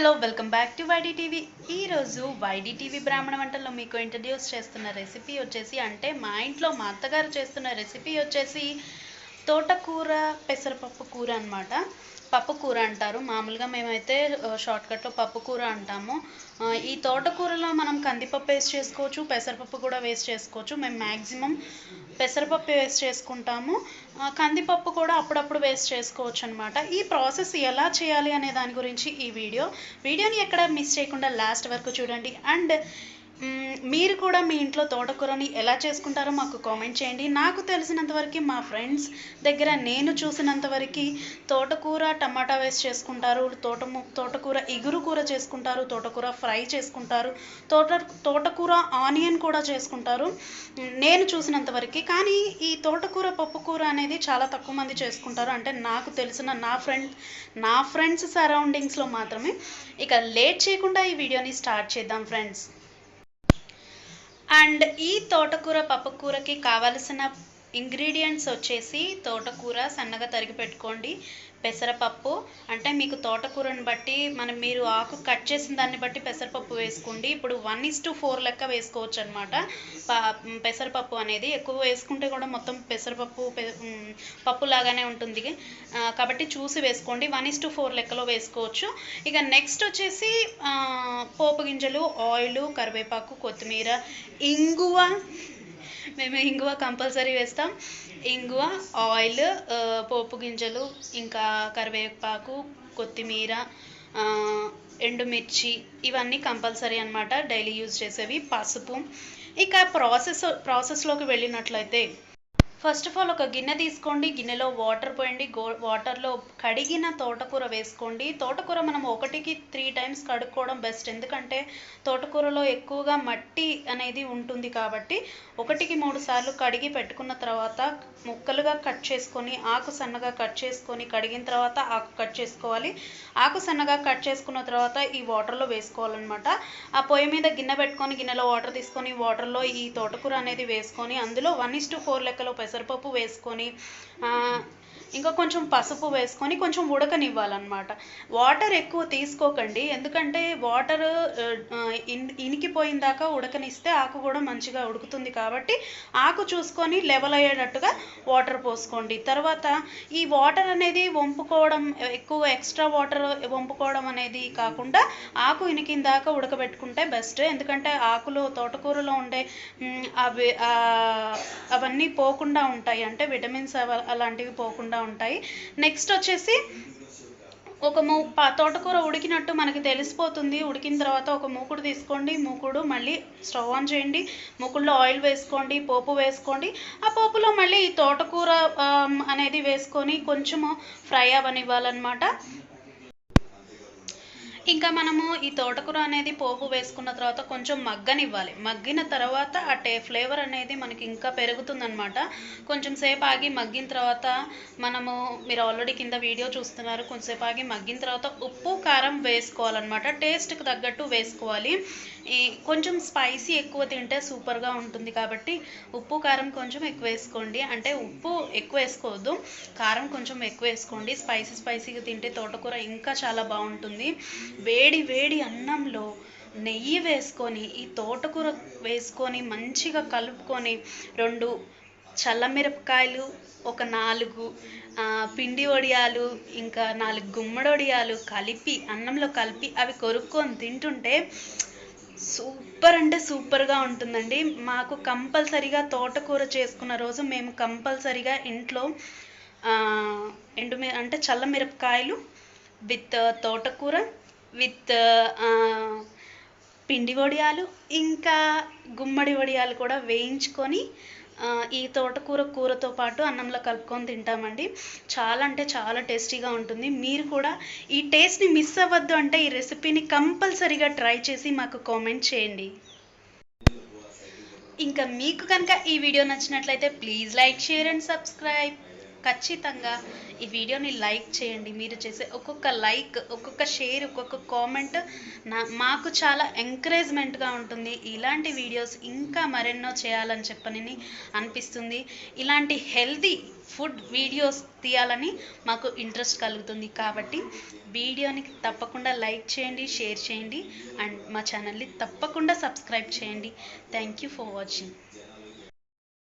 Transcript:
Hello welcome back to Y D TV ఈరోజు YD TV బ్రాహ్మణ వంటల్లో మీకు ఇంట్రడ్యూస్ చేస్తున్న రెసిపీ వచ్చేసి అంటే మా ఇంట్లో మా అత్తగారు చేస్తున్న రెసిపీ వచ్చేసి తోటకూర పెసరపప్పు కూర అనమాట పప్పు కూర అంటారు. మామూలుగా మేమైతే షార్ట్కట్లో పప్పు కూర అంటాము. ఈ తోటకూరలో మనం కందిపప్పు వేస్ట్ చేసుకోవచ్చు పెసరపప్పు కూడా వేస్ట్ చేసుకోవచ్చు. మేము మ్యాక్సిమం పెసరపప్పు వేస్ట్ చేసుకుంటాము. కందిపప్పు కూడా అప్పుడప్పుడు వేస్ట్ చేసుకోవచ్చు అనమాట ఈ ప్రాసెస్ ఎలా చేయాలి అనే దాని గురించి ఈ వీడియో. వీడియోని ఎక్కడ మిస్ చేయకుండా లాస్ట్ వరకు చూడండి. అండ్ మీరు కూడా మీ ఇంట్లో తోటకూరని ఎలా చేసుకుంటారో మాకు కామెంట్ చేయండి. నాకు తెలిసినంత వరకు మా ఫ్రెండ్స్ దగ్గర నేను చూసినంత వరకు తోటకూర టమాటా వేసి చేసుకుంటారు తోట తోటకూర ఇగురు కూర చేసుకుంటారు తోటకూర ఫ్రై చేసుకుంటారు తోట తోటకూర ఆనియన్ కూడా చేసుకుంటారు. నేను చూసినంత వరకు. కానీ ఈ తోటకూర పప్పుకూర అనేది చాలా తక్కువ మంది చేసుకుంటారు. అంటే నాకు తెలిసిన నా ఫ్రెండ్ నా ఫ్రెండ్స్ సరౌండింగ్స్లో మాత్రమే. ఇక లేట్ చేయకుండా ఈ వీడియోని స్టార్ట్ చేద్దాం ఫ్రెండ్స్. అండ్ ఈ తోటకూర పప్పుకూరకి కావలసిన ఇంగ్రీడియంట్స్ వచ్చేసి తోటకూర సన్నగా తరిగి పెట్టుకోండి. పెసరపప్పు అంటే మీకు తోటకూరని బట్టి మనం మీరు ఆకు కట్ చేసిన దాన్ని బట్టి పెసరపప్పు వేసుకోండి. ఇప్పుడు వన్ ఇస్ టు ఫోర్ లెక్క వేసుకోవచ్చు అనమాట పెసరపప్పు అనేది ఎక్కువ వేసుకుంటే కూడా మొత్తం పెసరపప్పు పె- పప్పు లాగానే ఉంటుంది. కాబట్టి చూసి వేసుకోండి. వన్ ఇస్ టు ఫోర్ లెక్కలో వేసుకోవచ్చు. ఇక నెక్స్ట్ వచ్చేసి పోపు గింజలు ఆయిల్ కరివేపాకు కొత్తిమీర ఇంగువ మేము ఇంగువ కంపల్సరీ వేస్తాం. ఇంగువ ఆయిల్ పోపు గింజలు ఇంకా కరివేపాకు కొత్తిమీర ఎండుమిర్చి ఇవన్నీ కంపల్సరీ అన్నమాట. డైలీ యూజ్ చేసేవి పసుపు. ఇక ప్రాసెస్ ప్రాసెస్లోకి వెళ్ళినట్లయితే ఫస్ట్ ఆఫ్ ఆల్ ఒక గిన్నె తీసుకోండి గిన్నెలో వాటర్ పోయండి గో వాటర్లో కడిగిన తోటకూర వేసుకోండి. తోటకూర మనం ఒకటికి త్రీ టైమ్స్ కడుక్కోవడం బెస్ట్ ఎందుకంటే తోటకూరలో ఎక్కువగా మట్టి అనేది ఉంటుంది కాబట్టి ఒకటికి మూడు సార్లు కడిగి పెట్టుకున్న తర్వాత ముక్కలుగా కట్ చేసుకొని ఆకు సన్నగా కట్ చేసుకొని కడిగిన తర్వాత ఆకు కట్ చేసుకోవాలి. ఆకు సన్నగా కట్ చేసుకున్న తర్వాత ఈ వాటర్లో వేసుకోవాలన్నమాట. ఆ పొయ్యి మీద గిన్నె పెట్టుకొని గిన్నెలో వాటర్ తీసుకొని వాటర్లో ఈ తోటకూర అనేది వేసుకొని అందులో వన్ ఇస్ టు ఫోర్ లెక్కలో పెసరపప్పు వేసుకొని ఇంకా కొంచెం పసుపు వేసుకొని కొంచెం ఉడకనివ్వాలన్నమాట. వాటర్ ఎక్కువ తీసుకోకండి. ఎందుకంటే వాటర్ ఇనికిపోయిన దాకా ఉడకనిస్తే ఆకు కూడా మంచిగా ఉడుకుతుంది కాబట్టి ఆకు చూసుకొని లెవెల్ అయ్యేటట్టుగా వాటర్ పోసుకోండి. తర్వాత ఈ వాటర్ అనేది వంపుకోవడం ఎక్కువ ఎక్స్ట్రా వాటర్ వంపుకోవడం అనేది కాకుండా ఆకు ఇనికిన దాకా ఉడకబెట్టుకుంటే బెస్ట్. ఎందుకంటే ఆకులు తోటకూరలో ఉండే అవి అవన్నీ పోకుండా ఉంటాయి. అంటే విటమిన్స్ అవ- అలాంటివి పోకుండా ఉంటాయి. నెక్స్ట్ వచ్చేసి ఒక మూ తోటకూర ఉడికినట్టు మనకి తెలిసిపోతుంది. ఉడికిన తర్వాత ఒక మూకుడు తీసుకోండి. మూకుడు మళ్ళీ స్టవ్ ఆన్ చేయండి. మూకుడులో ఆయిల్ వేసుకోండి పోపు వేసుకోండి. ఆ పోపులో మళ్ళీ ఈ తోటకూర అనేది వేసుకొని కొంచెము ఫ్రై అవ్వనివ్వాలన్నమాట. ఇంకా మనము ఈ తోటకూర అనేది పోపు వేసుకున్న తర్వాత కొంచెం మగ్గనివ్వాలి. మగ్గిన తర్వాత ఆ టే ఫ్లేవర్ అనేది మనకి ఇంకా పెరుగుతుందనమాట కొంచెం సేపు ఆగి మగ్గిన తర్వాత మనము మీరు ఆల్రెడీ కింద వీడియో చూస్తున్నారు కొంచెంసేపు ఆగి మగ్గిన తర్వాత ఉప్పు కారం వేసుకోవాలన్నమాట. టేస్ట్కి తగ్గట్టు వేసుకోవాలి. ఈ కొంచెం స్పైసీ ఎక్కువ తింటే సూపర్గా ఉంటుంది కాబట్టి ఉప్పు కారం కొంచెం ఎక్కువ వేసుకోండి. అంటే ఉప్పు ఎక్కువ వేసుకోవద్దు కారం కొంచెం ఎక్కువ వేసుకోండి. స్పైసీ స్పైసీగా తింటే తోటకూర ఇంకా చాలా బాగుంటుంది. వేడి వేడి అన్నంలో నెయ్యి వేసుకొని ఈ తోటకూర వేసుకొని మంచిగా కలుపుకొని రెండు చల్లమిరపకాయలు ఒక నాలుగు పిండి వడియాలు ఇంకా నాలుగు గుమ్మడి వడియాలు కలిపి అన్నంలో కలిపి అవి కొరుక్కొని తింటుంటే సూపర్ అంటే సూపర్గా ఉంటుందండి. మాకు కంపల్సరిగా తోటకూర చేసుకున్న రోజు మేము కంపల్సరిగా ఇంట్లో ఎండు ఎండుమి అంటే చల్ల మిరపకాయలు విత్ తోటకూర విత్ పిండి వడియాలు ఇంకా గుమ్మడి వడియాలు కూడా వేయించుకొని ఈ తోటకూర కూరతో పాటు అన్నంలో కలుపుకొని తింటామండి. చాలా అంటే చాలా టేస్టీగా ఉంటుంది. మీరు కూడా ఈ టేస్ట్ని మిస్ అవ్వద్దు అంటే ఈ రెసిపీని కంపల్సరీగా ట్రై చేసి మాకు కామెంట్ చేయండి. ఇంకా మీకు కనుక ఈ వీడియో నచ్చినట్లయితే please like share and subscribe. ఖచ్చితంగా ఈ వీడియోని లైక్ చేయండి. మీరు చేసే ఒక్కొక్క లైక్ ఒక్కొక్క షేర్ ఒక్కొక్క కామెంట్ నా మాకు చాలా ఎంకరేజ్మెంట్గా ఉంటుంది. ఇలాంటి వీడియోస్ ఇంకా మరెన్నో చేయాలని చెప్పని అనిపిస్తుంది. ఇలాంటి హెల్తీ ఫుడ్ వీడియోస్ తీయాలని మాకు ఇంట్రెస్ట్ కలుగుతుంది. కాబట్టి వీడియోని తప్పకుండా లైక్ చేయండి షేర్ చేయండి అండ్ మా ఛానల్ని తప్పకుండా సబ్స్క్రైబ్ చేయండి. Thank you for watching.